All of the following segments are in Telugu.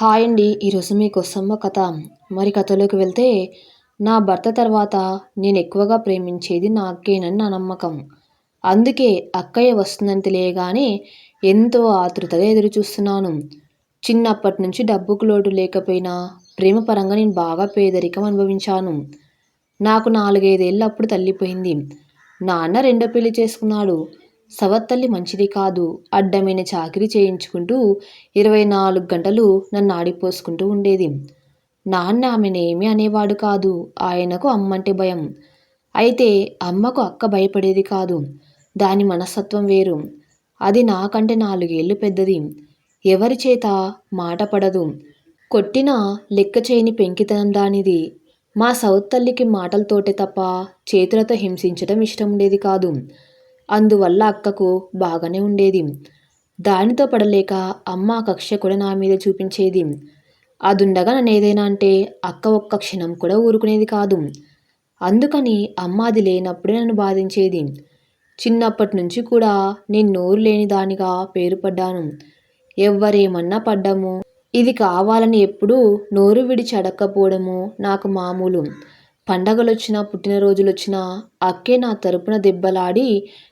హాయ్ అండి. ఈరోజు మీకోసం ఒక కథ. మరి కథలోకి వెళ్తే నా భర్త తర్వాత నేను ఎక్కువగా ప్రేమించేది నా అక్కేనని నా నమ్మకం. అందుకే అక్కయ్య వస్తుందని తెలియగానే ఎంతో ఆతృతగా ఎదురు చూస్తున్నాను చిన్నప్పటి నుంచి డబ్బుకు లోటు లేకపోయినా ప్రేమ పరంగా నేను బాగా పేదరికం అనుభవించాను. నాకు నాలుగైదేళ్ళు అప్పుడు తల్లిపోయింది. నాన్న రెండో పెళ్ళి చేసుకున్నాడు. సవత్తల్లి మంచిది కాదు. అడ్డమైన చాకిరి చేయించుకుంటూ ఇరవై నాలుగు గంటలు నన్ను ఆడిపోసుకుంటూ ఉండేది. నాన్న ఆమెనేమి అనేవాడు కాదు. ఆయనకు అమ్మంటే భయం. అయితే అమ్మకు అక్క భయపడేది కాదు. దాని మనస్తత్వం వేరు. అది నాకంటే నాలుగేళ్ళు పెద్దది. ఎవరి చేత? మాట పడదు. కొట్టినా లెక్క చేయని పెంకితనం దానిది. మా సౌత్ తల్లికి మాటలతోటే తప్ప చేతులతో హింసించడం ఇష్టం ఉండేది కాదు. అందువల్ల అక్కకు బాగానే ఉండేది. దానితో పడలేక అమ్మ కక్ష కూడా నా మీద చూపించేది. అదుండగా నన్ను ఏదైనా అంటే అక్క ఒక్క క్షణం కూడా ఊరుకునేది కాదు. అందుకని అమ్మ అది లేనప్పుడే నన్ను బాధించేది. చిన్నప్పటి నుంచి కూడా నేను నోరు లేని దానిగా పేరు పడ్డాను. ఎవ్వరేమన్నా పడ్డాము. ఇది కావాలని ఎప్పుడూ నోరు విడిచి అడక్కపోవడము నాకు మామూలు. పండగలు వచ్చినా పుట్టినరోజులు వచ్చినా అక్కే నా తరపున దెబ్బలాడి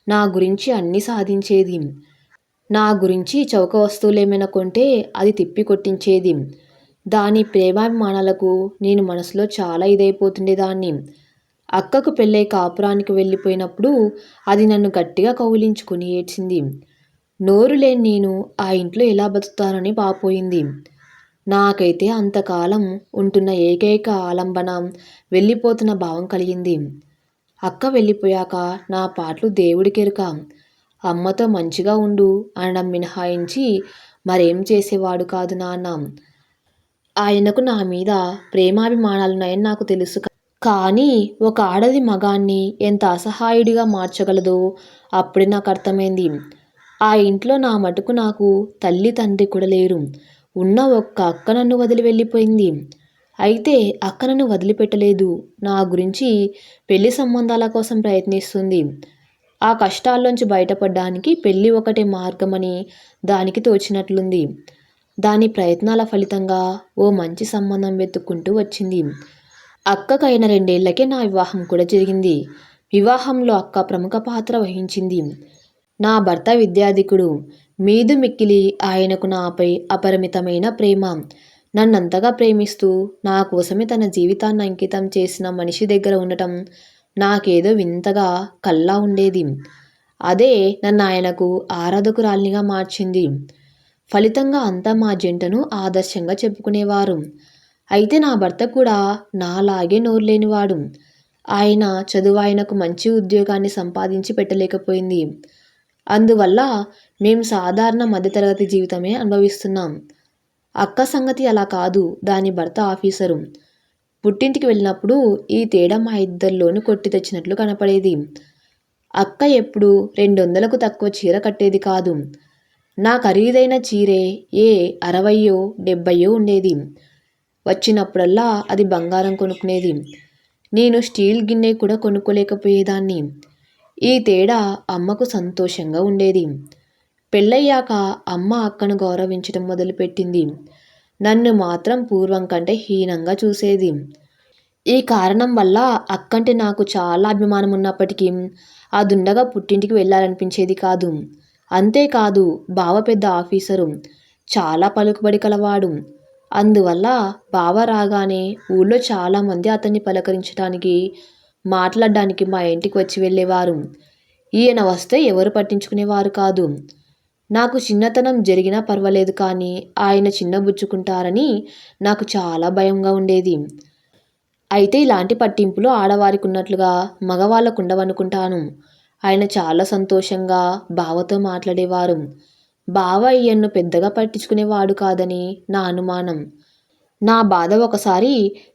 నా గురించి అన్నీ సాధించేది. నా గురించి చౌక వస్తువులేమైనా కొంటే అది తిప్పి కొట్టించేది. దాని ప్రేమాభిమానాలకు నేను మనసులో చాలా ఇదైపోతుండేదాన్ని అక్కకు పెళ్ళై కాపురానికి వెళ్ళిపోయినప్పుడు అది నన్ను గట్టిగా కౌలించుకుని ఏడ్చింది. నోరు లేని నేను ఆ ఇంట్లో ఎలా బతుకుతానని పాపోయింది. నాకైతే అంతకాలం ఉంటున్న ఏకైక ఆలంబన వెళ్ళిపోతున్న భావం కలిగింది. అక్క వెళ్ళిపోయాక నా పాటలు దేవుడికెరుక అమ్మతో మంచిగా ఉండు అనడం మినహాయించి మరేం చేసేవాడు కాదు నాన్న. ఆయనకు నా మీద ప్రేమాభిమానాలున్నాయని నాకు తెలుసు కానీ ఒక ఆడది మగాన్ని ఎంత అసహాయుడిగా మార్చగలదో అప్పుడే నాకు అర్థమైంది. ఆ ఇంట్లో నా మటుకు నాకు తల్లి తండ్రి కూడా లేరు. ఉన్న ఒక్క అక్క నన్ను వదిలి వెళ్ళిపోయింది. అయితే అక్క నన్ను వదిలిపెట్టలేదు. నా గురించి పెళ్ళి సంబంధాల కోసం ప్రయత్నిస్తుంది. ఆ కష్టాల్లోంచి బయటపడడానికి పెళ్ళి ఒకటే మార్గమని దానికి తోచినట్లుంది. దాని ప్రయత్నాల ఫలితంగా ఓ మంచి సంబంధం వెతుక్కుంటూ వచ్చింది. అక్కకైన రెండేళ్ళకే నా వివాహం కూడా జరిగింది. వివాహంలో అక్క ప్రముఖ పాత్ర వహించింది. నా భర్త విద్యాధికుడు. మీదు మిక్కిలి ఆయనకు నాపై అపరిమితమైన ప్రేమ. నన్నంతగా ప్రేమిస్తూ నా కోసమే తన జీవితాన్ని అంకితం చేసిన మనిషి దగ్గర ఉండటం నాకేదో వింతగా కల్లా ఉండేది. అదే నన్ను ఆయనకు ఆరాధకురాలినిగా మార్చింది. ఫలితంగా అంతా మా జంటను ఆదర్శంగా చెప్పుకునేవారు. అయితే నా భర్త కూడా నాలాగే నోరు లేనివాడు ఆయన చదువు ఆయనకు మంచి ఉద్యోగాన్ని సంపాదించి పెట్టలేకపోయింది. అందువల్ల మేము సాధారణ మధ్యతరగతి జీవితమే అనుభవిస్తున్నాం. అక్క సంగతి అలా కాదు దాని భర్త ఆఫీసరు. పుట్టింటికి వెళ్ళినప్పుడు ఈ తేడా మా ఇద్దరిలోనూ కొట్టి తెచ్చినట్లు కనపడేది. అక్క ఎప్పుడు రెండు వందలకు తక్కువ చీర కట్టేది కాదు. నా ఖరీదైన చీరే ఏ అరవయో డెబ్బయో ఉండేది. వచ్చినప్పుడల్లా అది బంగారం కొనుక్కునేది. నేను స్టీల్ గిన్నె కూడా కొనుక్కోలేకపోయేదాన్ని. ఈ తేడా అమ్మకు సంతోషంగా ఉండేది. పెళ్ళయ్యాక అమ్మ అక్కను గౌరవించడం మొదలుపెట్టింది. నన్ను మాత్రం పూర్వం కంటే హీనంగా చూసేది. ఈ కారణం వల్ల అక్కంటే నాకు చాలా అభిమానం ఉన్నప్పటికీ అదుండగా పుట్టింటికి వెళ్ళాలనిపించేది కాదు. అంతేకాదు బావ పెద్ద ఆఫీసరు. చాలా పలుకుబడి కలవాడు. అందువల్ల బావ రాగానే ఊళ్ళో చాలామంది అతన్ని పలకరించడానికి మాట్లాడడానికి మా ఇంటికి వచ్చి వెళ్ళేవారు. ఈయన వస్తే ఎవరు పట్టించుకునేవారు కాదు. నాకు చిన్నతనం జరిగినా పర్వాలేదు కానీ ఆయన చిన్నబుచ్చుకుంటారని నాకు చాలా భయంగా ఉండేది. అయితే ఇలాంటి పట్టింపులు ఆడవారికి ఉన్నట్లుగా మగవాళ్ళకు ఉండవనుకుంటాను. ఆయన చాలా సంతోషంగా బావతో మాట్లాడేవారు. బావ ఈయన్ను పెద్దగా పట్టించుకునేవాడు కాదని నా అనుమానం. నా బాధ ఒకసారి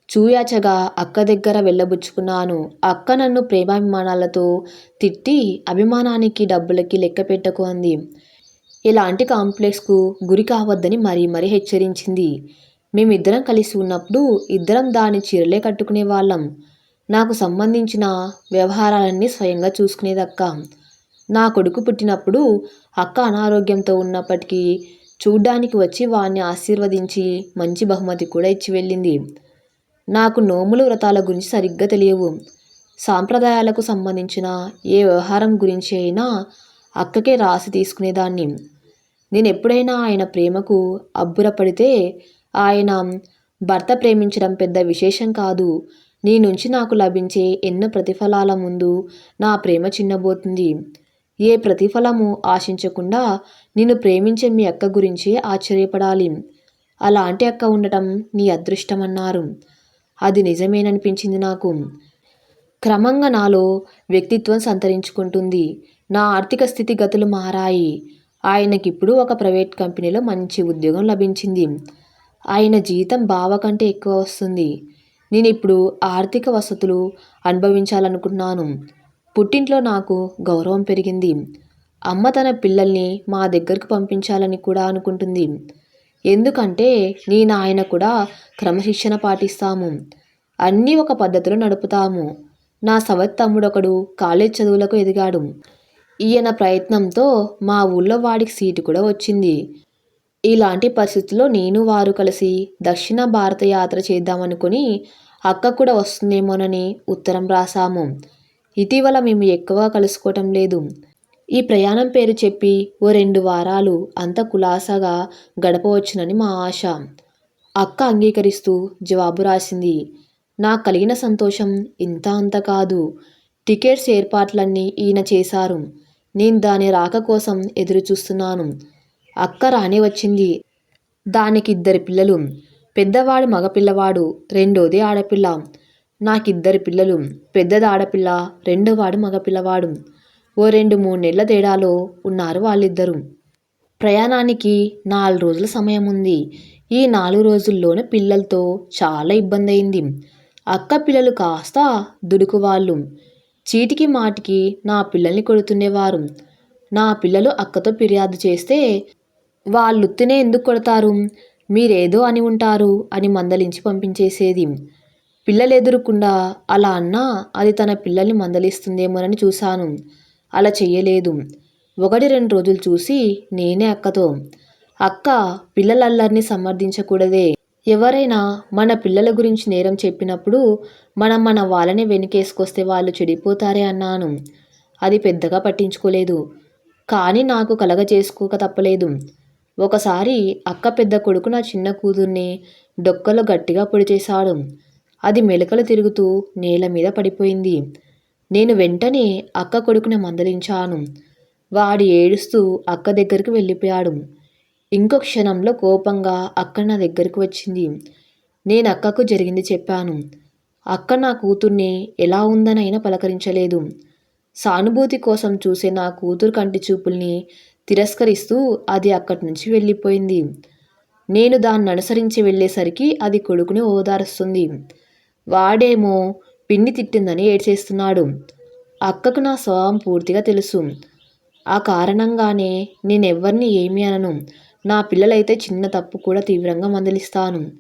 చూయాచగా అక్క దగ్గర వెళ్ళబుచ్చుకున్నాను. అక్క నన్ను ప్రేమాభిమానాలతో తిట్టి అభిమానానికి డబ్బులకి లెక్క పెట్టకు అంది. ఇలాంటి కాంప్లెక్స్కు గురి కావద్దని మరీ మరీ హెచ్చరించింది. మేమిద్దరం కలిసి ఉన్నప్పుడు ఇద్దరం దాని చీరలే కట్టుకునే వాళ్ళం. నాకు సంబంధించిన వ్యవహారాలన్నీ స్వయంగా చూసుకునేదక్క. నా కొడుకు పుట్టినప్పుడు అక్క అనారోగ్యంతో ఉన్నప్పటికీ చూడ్డానికి వచ్చి వాణ్ణి ఆశీర్వదించి మంచి బహుమతి కూడా ఇచ్చి వెళ్ళింది. నాకు నోముల వ్రతాల గురించి సరిగ్గా తెలియవు. సాంప్రదాయాలకు సంబంధించిన ఏ వ్యవహారం గురించి అయినా అక్కకే రాసి తీసుకునేదాన్ని. నేను ఎప్పుడైనా ఆయన ప్రేమకు అబ్బురపడితే ఆయన భర్త ప్రేమించడం పెద్ద విశేషం కాదు. నీ నుంచి నాకు లభించే ఎన్నో ప్రతిఫలాల ముందు నా ప్రేమ చిన్నబోతుంది. ఏ ప్రతిఫలము ఆశించకుండా నిన్ను ప్రేమించే మీ అక్క గురించి ఆశ్చర్యపడాలి. అలాంటి అక్క ఉండటం నీ అదృష్టమన్నారు. అది నిజమేననిపించింది నాకు. క్రమంగా నాలో వ్యక్తిత్వం సంతరించుకుంటుంది. నా ఆర్థిక స్థితిగతులు మారాయి. ఆయనకిప్పుడు ఒక ప్రైవేట్ కంపెనీలో మంచి ఉద్యోగం లభించింది. ఆయన జీతం బావ కంటే ఎక్కువ వస్తుంది. నేను ఇప్పుడు ఆర్థిక వసతులు అనుభవించాలనుకున్నాను పుట్టింట్లో నాకు గౌరవం పెరిగింది. అమ్మ తన పిల్లల్ని మా దగ్గరకు పంపించాలని కూడా అనుకుంటుంది. ఎందుకంటే నేను ఆయన కూడా క్రమశిక్షణ పాటిస్తాము. అన్నీ ఒక పద్ధతిలో నడుపుతాము. నా సవత్ తమ్ముడొకడు కాలేజ్ చదువులకు ఎదిగాడు. ఈయన ప్రయత్నంతో మా ఊళ్ళో వాడికి సీటు కూడా వచ్చింది. ఇలాంటి పరిస్థితుల్లో నేను వారు కలిసి దక్షిణ భారత యాత్ర చేద్దామనుకుని అక్క కూడా వస్తుందేమోనని ఉత్తరం రాసాము. ఇటీవల మేము ఎక్కువ కలుసుకోవటం లేదు. ఈ ప్రయాణం పేరు చెప్పి ఓ రెండు వారాలు అంత కులాసాగా గడపవచ్చునని మా ఆశ. అక్క అంగీకరిస్తూ జవాబు రాసింది. నాకు కలిగిన సంతోషం ఇంత అంత కాదు. టికెట్స్ ఏర్పాట్లన్నీ ఈయన చేశారు. నేను దాని రాక కోసం ఎదురు చూస్తున్నాను అక్క రానే వచ్చింది. దానికి ఇద్దరు పిల్లలు. పెద్దవాడు మగపిల్లవాడు రెండోది ఆడపిల్ల. నాకిద్దరు పిల్లలు పెద్దది ఆడపిల్ల రెండోవాడు మగపిల్లవాడు ఓ రెండు మూడు నెలల తేడాలో ఉన్నారు వాళ్ళిద్దరూ. ప్రయాణానికి నాలుగు రోజుల సమయం ఉంది ఈ నాలుగు రోజుల్లోనే పిల్లలతో చాలా ఇబ్బంది అయింది అక్క పిల్లలు కాస్త దుడుకు వాళ్ళు చీటికి మాటికి నా పిల్లల్ని కొడుతుండేవారు. నా పిల్లలు అక్కతో ఫిర్యాదు చేస్తే వాళ్ళు తినే ఎందుకు కొడతారు? మీరేదో అని ఉంటారు అని మందలించి పంపించేసేది. పిల్లలు ఎదురుకుండా అలా అన్నా అది తన పిల్లల్ని మందలిస్తుందేమోనని చూశాను. అలా చెయ్యలేదు. ఒకటి రెండు రోజులు చూసి నేనే అక్కతో. అక్క పిల్లలల్లరిని సమర్థించకూడదే. ఎవరైనా మన పిల్లల గురించి నేరం చెప్పినప్పుడు మనం మన వాళ్ళని వెనుకేసుకొస్తే వాళ్ళు చెడిపోతారే అన్నాను. అది పెద్దగా పట్టించుకోలేదు. కానీ నాకు కలగ చేసుకోక తప్పలేదు. ఒకసారి అక్క పెద్ద కొడుకు నా చిన్న కూతుర్ని డొక్కలో గట్టిగా పొడి చేశాడు అది మెలకలు తిరుగుతూ నేల మీద పడిపోయింది. నేను వెంటనే అక్క కొడుకుని మందలించాను. వాడు ఏడుస్తూ అక్క దగ్గరికి వెళ్ళిపోయాడు. ఇంకో క్షణంలో కోపంగా అక్క నా దగ్గరికి వచ్చింది. నేను అక్కకు జరిగింది చెప్పాను. అక్క నా కూతుర్ని ఎలా ఉందనైనా పలకరించలేదు. సానుభూతి కోసం చూసే నా కూతురు కంటి చూపుల్ని తిరస్కరిస్తూ అది అక్కడి నుంచి వెళ్ళిపోయింది. నేను దాన్ని అనుసరించి వెళ్ళేసరికి అది కొడుకుని ఓదారుస్తుంది. వాడేమో పిన్ని తిట్టిందని ఏడ్చేస్తున్నాడు. అక్కకు నా స్వభావం పూర్తిగా తెలుసు. ఆ కారణంగానే నేనెవ్వరిని ఏమీ అనను. నా పిల్లలైతే చిన్న తప్పు కూడా తీవ్రంగా మందలిస్తాను.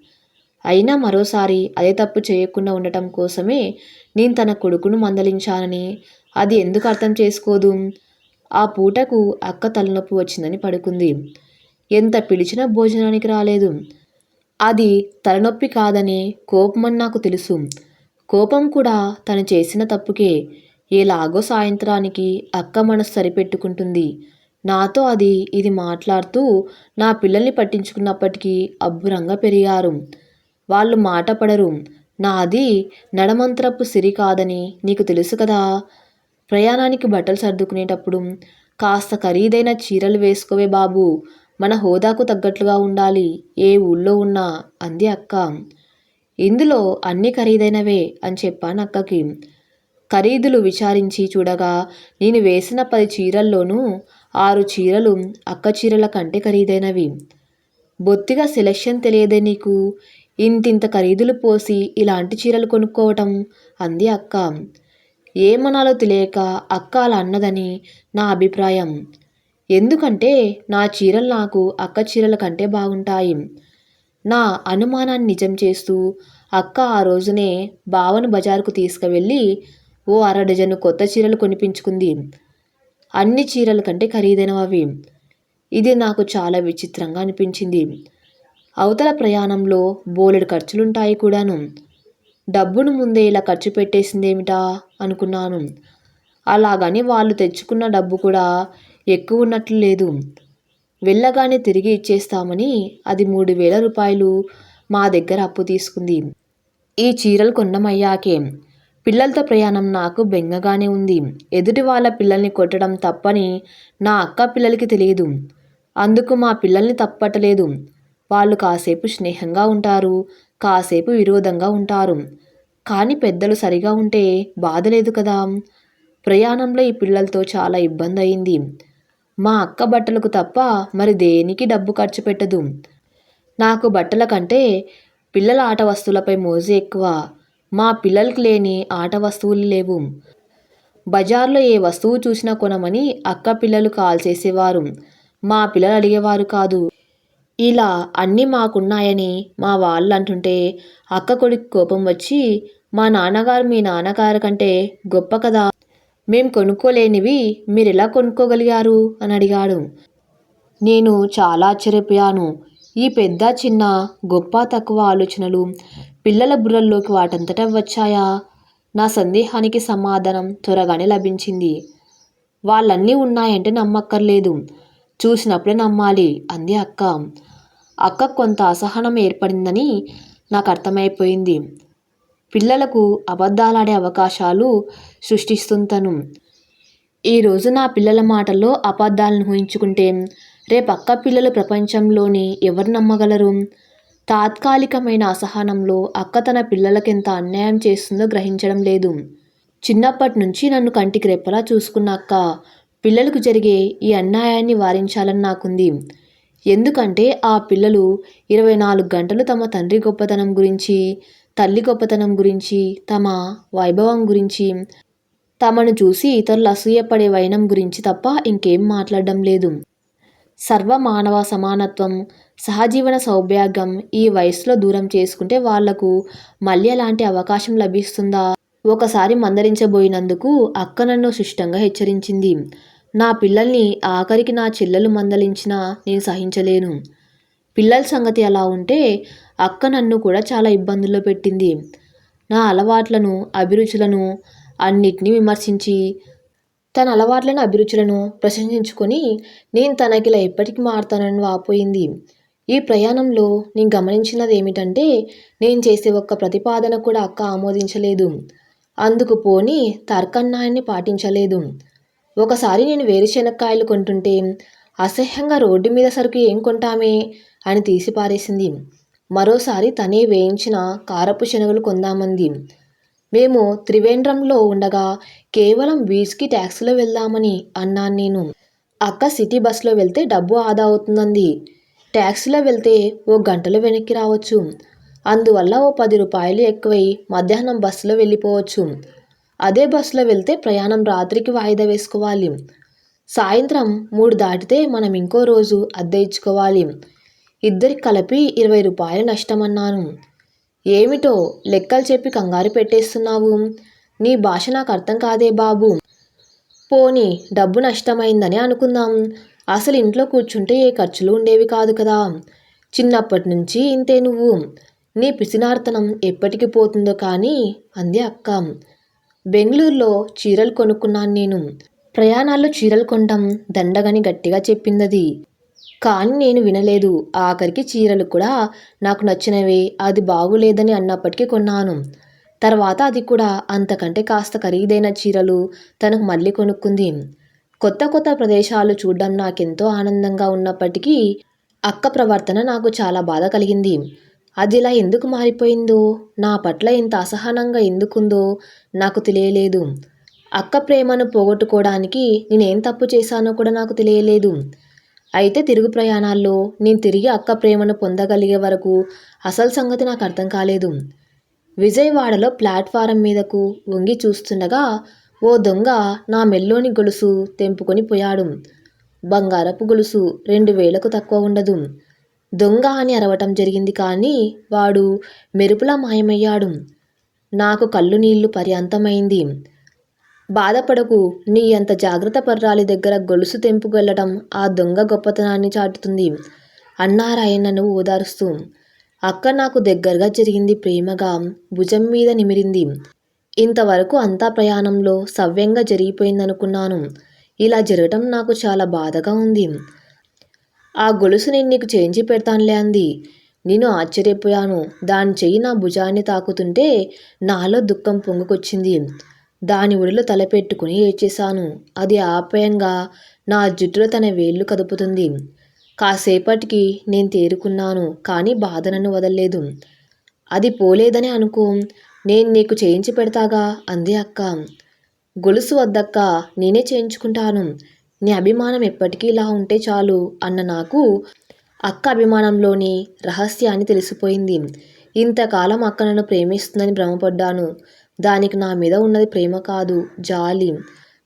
అయినా మరోసారి అదే తప్పు చేయకుండా ఉండటం కోసమే నేను తన కొడుకును మందలించానని అది ఎందుకు అర్థం చేసుకోదు? ఆ పూటకు అక్క తలనొప్పి వచ్చిందని పడుకుంది. ఎంత పిలిచినా భోజనానికి రాలేదు. అది తలనొప్పి కాదని కోపమని నాకు తెలుసు. కోపం కూడా తను చేసిన తప్పుకే. ఎలాగో సాయంత్రానికి అక్క మనసు సరిపెట్టుకుంటుంది. నాతో అది ఇది మాట్లాడుతూ నా పిల్లల్ని పట్టించుకున్నప్పటికీ అబ్బురంగా పెరిగారు. వాళ్ళు మాట పడరు. నాది నడమంత్రపు సిరి కాదని నీకు తెలుసు కదా. ప్రయాణానికి బట్టలు సర్దుకునేటప్పుడు కాస్త ఖరీదైన చీరలు వేసుకోవే బాబు. మన హోదాకు తగ్గట్లుగా ఉండాలి. ఏ ఊళ్ళో ఉన్నా అంది అక్క. ఇందులో అన్ని ఖరీదైనవే అని చెప్పాను అక్కకి. ఖరీదులు విచారించి చూడగా నేను వేసిన పది చీరల్లోనూ ఆరు చీరలు అక్క చీరల కంటే ఖరీదైనవి. బొత్తిగా సెలెక్షన్ తెలియదే నీకు? ఇంతింత ఖరీదులు పోసి ఇలాంటి చీరలు కొనుక్కోవటం? అంది అక్క. ఏమనాలో తెలియక అక్క అలా అన్నదని నా అభిప్రాయం. ఎందుకంటే నా చీరలు నాకు అక్క చీరల కంటే బాగుంటాయి. నా అనుమానాన్ని నిజం చేస్తూ అక్క ఆ రోజునే బావను బజారుకు తీసుకువెళ్ళి ఓ అర డజను కొత్త చీరలు కొనిపించుకుంది. అన్ని చీరల కంటే ఖరీదైనవి ఇది నాకు చాలా విచిత్రంగా అనిపించింది. అవతల ప్రయాణంలో బోలెడు ఖర్చులుంటాయి కూడాను. డబ్బును ముందే ఇలా ఖర్చు పెట్టేసిందేమిటా అనుకున్నాను. అలాగని వాళ్ళు తెచ్చుకున్న డబ్బు కూడా ఎక్కువ ఉన్నట్లు లేదు. వెళ్ళగానే తిరిగి ఇచ్చేస్తామని అది మూడు వేల రూపాయలు మా దగ్గర అప్పు తీసుకుంది. ఈ చీరలు కొన్నమయ్యాకే. పిల్లలతో ప్రయాణం నాకు బెంగగానే ఉంది. ఎదుటి వాళ్ళ పిల్లల్ని కొట్టడం తప్పని నా అక్క పిల్లలకి తెలియదు. అందుకు మా పిల్లల్ని తప్పటలేదు వాళ్ళు కాసేపు స్నేహంగా ఉంటారు కాసేపు విరోధంగా ఉంటారు. కానీ పెద్దలు సరిగా ఉంటే బాధ లేదు కదా. ప్రయాణంలో ఈ పిల్లలతో చాలా ఇబ్బంది అయింది మా అక్క బట్టలకు తప్ప మరి దేనికి డబ్బు ఖర్చు పెట్టదు? నాకు బట్టల కంటే పిల్లల ఆట వస్తువులపై మోజు ఎక్కువ. మా పిల్లలకు లేని ఆట వస్తువులు లేవు. బజార్లో ఏ వస్తువు చూసినా కొనమని అక్క పిల్లలు కాల్ చేసేవారు. మా పిల్లలు అడిగేవారు కాదు. ఇలా అన్నీ మాకున్నాయని మా వాళ్ళు అంటుంటే అక్క కొడుకు కోపం వచ్చి మా నాన్నగారు మీ నాన్నగారి కంటే గొప్ప కదా. మేం కొనుక్కోలేనివి మీరు ఎలా కొనుక్కోగలిగారు? అని అడిగాడు. నేను చాలా ఆశ్చర్యపోయాను. ఈ పెద్ద చిన్న గొప్ప తక్కువ ఆలోచనలు పిల్లల బుర్రల్లోకి వాటంతటా వచ్చాయా? నా సందేహానికి సమాధానం త్వరగానే లభించింది. వాళ్ళన్నీ ఉన్నాయంటే నమ్మక్కర్లేదు. చూసినప్పుడే నమ్మాలి అంది అక్క. అక్క కొంత అసహనం ఏర్పడిందని నాకు అర్థమైపోయింది. పిల్లలకు అబద్ధాలాడే అవకాశాలు సృష్టిస్తుంతను. ఈరోజు నా పిల్లల మాటల్లో అబద్ధాలను ఊహించుకుంటే రేపు అక్క పిల్లలు ప్రపంచంలోని ఎవరు నమ్మగలరు? తాత్కాలికమైన అసహనంలో అక్క తన పిల్లలకెంత అన్యాయం చేస్తుందో గ్రహించడం లేదు. చిన్నప్పటి నుంచి నన్ను కంటికి రెప్పలా చూసుకున్న అక్క పిల్లలకు జరిగే ఈ అన్యాయాన్ని వారించాలని నాకుంది. ఎందుకంటే ఆ పిల్లలు ఇరవై నాలుగు గంటలు తమ తండ్రి గొప్పతనం గురించి తల్లి గొప్పతనం గురించి తమ వైభవం గురించి తమను చూసి ఇతరులు అసూయపడే వైనం గురించి తప్ప ఇంకేం మాట్లాడడం లేదు. సర్వ మానవ సమానత్వం సహజీవన సౌభాగ్యం ఈ వయసులో దూరం చేసుకుంటే వాళ్ళకు మళ్ళీ అలాంటి అవకాశం లభిస్తుందా? ఒకసారి మందలించబోయినందుకు అక్క నన్ను శిష్టంగా హెచ్చరించింది. నా పిల్లల్ని ఆఖరికి నా చెల్లెలు మందలించినా నేను సహించలేను. పిల్లల సంగతి అలా ఉంటే అక్క నన్ను కూడా చాలా ఇబ్బందుల్లో పెట్టింది. నా అలవాట్లను అభిరుచులను అన్నిటినీ విమర్శించి తన అలవాట్లను అభిరుచులను ప్రశంసించుకొని నేను తనకిలా ఎప్పటికీ మారుతానని వాపోయింది. ఈ ప్రయాణంలో నేను గమనించినది ఏమిటంటే నేను చేసే ఒక్క ప్రతిపాదన కూడా అక్క ఆమోదించలేదు. అందుకు పోని తర్కన్నాయాన్ని పాటించలేదు. ఒకసారి నేను వేరుశెనక్కాయలు కొంటుంటే అసహ్యంగా రోడ్డు మీద సరుకు ఏం కొంటామే అని తీసిపారేసింది. మరోసారి తనే వేయించిన కారపు శనగలు కొందామంది. మేము త్రివేంద్రంలో ఉండగా కేవలం బీచ్కి ట్యాక్సీలో వెళ్దామని అన్నాను నేను. అక్క సిటీ బస్సులో వెళ్తే డబ్బు ఆదా అవుతుందంది. ట్యాక్సీలో వెళ్తే ఓ గంటలో వెనక్కి రావచ్చు. అందువల్ల ఓ పది రూపాయలు ఎక్కువై మధ్యాహ్నం బస్సులో వెళ్ళిపోవచ్చు. అదే బస్సులో వెళ్తే ప్రయాణం రాత్రికి వాయిదా వేసుకోవాలి. సాయంత్రం మూడు దాటితే మనం ఇంకో రోజు అద్దె ఇచ్చుకోవాలి. ఇద్దరికి కలిపి ఇరవై రూపాయలు నష్టమన్నాను ఏమిటో లెక్కలు చెప్పి కంగారు పెట్టేస్తున్నావు? నీ భాష నాకు అర్థం కాదే బాబు. పోనీ డబ్బు నష్టమైందని అనుకుందాం. అసలు ఇంట్లో కూర్చుంటే ఏ ఖర్చులు ఉండేవి కాదు కదా. చిన్నప్పటి నుంచి ఇంతే నువ్వు. నీ పిసినార్తనం ఎప్పటికి పోతుందో కానీ అంది అక్క. బెంగళూరులో చీరలు కొనుక్కున్నాను నేను. ప్రయాణాల్లో చీరలు కొనడం దండగని గట్టిగా చెప్పిందది. కానీ నేను వినలేదు. ఆఖరికి చీరలు కూడా నాకు నచ్చినవి అది బాగులేదని అన్నప్పటికీ కొన్నాను. తర్వాత అది కూడా అంతకంటే కాస్త ఖరీదైన చీరలు తనకు మళ్ళీ కొనుక్కుంది. కొత్త కొత్త ప్రదేశాలు చూడడం నాకెంతో ఆనందంగా ఉన్నప్పటికీ అక్క ప్రవర్తన నాకు చాలా బాధ కలిగింది. అది ఇలా ఎందుకు మారిపోయిందో నా పట్ల ఇంత అసహనంగా ఎందుకుందో నాకు తెలియలేదు. అక్క ప్రేమను పోగొట్టుకోవడానికి నేనేం తప్పు చేశానో కూడా నాకు తెలియలేదు. అయితే తిరుగు ప్రయాణాల్లో నేను తిరిగి అక్క ప్రేమను పొందగలిగే వరకు అసలు సంగతి నాకు అర్థం కాలేదు. విజయవాడలో ప్లాట్ఫారం మీదకు వంగి చూస్తుండగా ఓ దొంగ నా మెల్లోని గొలుసు తెంపుకొని పోయాడు. బంగారపు గొలుసు రెండు వేలకు తక్కువ ఉండదు. దొంగ అని అరవటం జరిగింది కానీ వాడు మెరుపులా మాయమయ్యాడు. నాకు కళ్ళు నీళ్ళు పర్యంతమైంది. బాధపడకు. నీ అంత జాగ్రత్త పర్రాలి దగ్గర గొలుసు తెంపుకెళ్ళటం ఆ దొంగ గొప్పతనాన్ని చాటుతుంది. అన్నారాయణను ఓదారుస్తూ అక్క నాకు దగ్గరగా జరిగింది ప్రేమగా భుజం మీద నిమిరింది. ఇంతవరకు అంతా ప్రయాణంలో సవ్యంగా జరిగిపోయిందనుకున్నాను. ఇలా జరగటం నాకు చాలా బాధగా ఉంది. ఆ గొలుసు నేను నీకు చేయించి పెడతానులే అంది. నేను ఆశ్చర్యపోయాను. దాని చెయ్యి నా భుజాన్ని తాకుతుంటే నాలో దుఃఖం పొంగుకొచ్చింది. దాని ఒడిలో తలపెట్టుకుని ఏడ్చేశాను. అది ఆప్యాయంగా నా జుట్టులో తన వేళ్ళు కదుపుతుంది. కాసేపటికి నేను తేరుకున్నాను కానీ బాధ నన్ను వదలలేదు. అది పోలేదని అనుకో నేను నీకు చేయించి పెడతాగా అంది అక్క. గొలుసు వద్దక్క నేనే చేయించుకుంటాను. నీ అభిమానం ఎప్పటికీ ఇలా ఉంటే చాలు అన్న నాకు అక్క అభిమానంలోని రహస్యాన్ని తెలిసిపోయింది. ఇంతకాలం అక్క నన్ను ప్రేమిస్తుందని భ్రమపడ్డాను. దానికి నా మీద ఉన్నది ప్రేమ కాదు జాలి.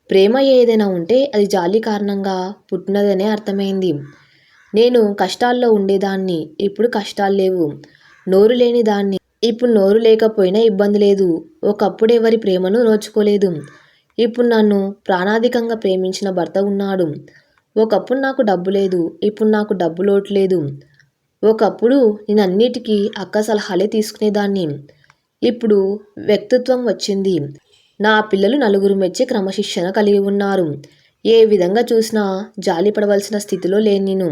ప్రేమ ఏదైనా ఉంటే అది జాలి కారణంగా పుట్టినదనే అర్థమైంది. నేను కష్టాల్లో ఉండేదాన్ని ఇప్పుడు కష్టాలు లేవు. నోరు లేని దాన్ని ఇప్పుడు నోరు లేకపోయినా ఇబ్బంది లేదు. ఒకప్పుడు ఎవరి ప్రేమను నోచుకోలేదు. ఇప్పుడు నన్ను ప్రాణాధికంగా ప్రేమించిన భర్త ఉన్నాడు. ఒకప్పుడు నాకు డబ్బు లేదు ఇప్పుడు నాకు డబ్బు లోటు లేదు. ఒకప్పుడు నేను అన్నిటికీ అక్క సలహాలే తీసుకునేదాన్ని. ఇప్పుడు వ్యక్తిత్వం వచ్చింది. నా పిల్లలు నలుగురు మెచ్చి క్రమశిక్షణ కలిగి ఉన్నారు. ఏ విధంగా చూసినా జాలి పడవలసిన స్థితిలో లేను నేను.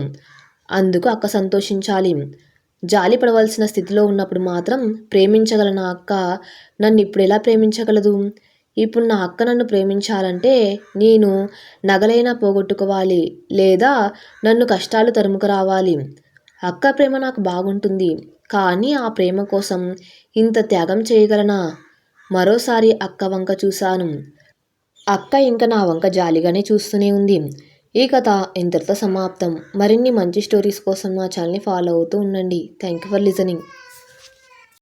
అందుకు అక్క సంతోషించాలి. జాలి పడవలసిన స్థితిలో ఉన్నప్పుడు మాత్రం ప్రేమించగల నా అక్క? నన్ను ఇప్పుడు ఎలా ప్రేమించగలదు? ఇప్పుడు నా అక్క నన్ను ప్రేమించాలంటే నేను నగలైనా పోగొట్టుకోవాలి లేదా నన్ను కష్టాలు తరుముకు రావాలి. అక్క ప్రేమ నాకు బాగుంటుంది. కానీ ఆ ప్రేమ కోసం ఇంత త్యాగం చేయగలనా? మరోసారి అక్క వంక చూశాను. అక్క ఇంకా నా వంక జాలిగానే చూస్తూనే ఉంది. ఈ కథ ఇంతటితో సమాప్తం. మరిన్ని మంచి స్టోరీస్ కోసం నా ఛానల్ని ఫాలో అవుతూ ఉండండి. Thank you for listening.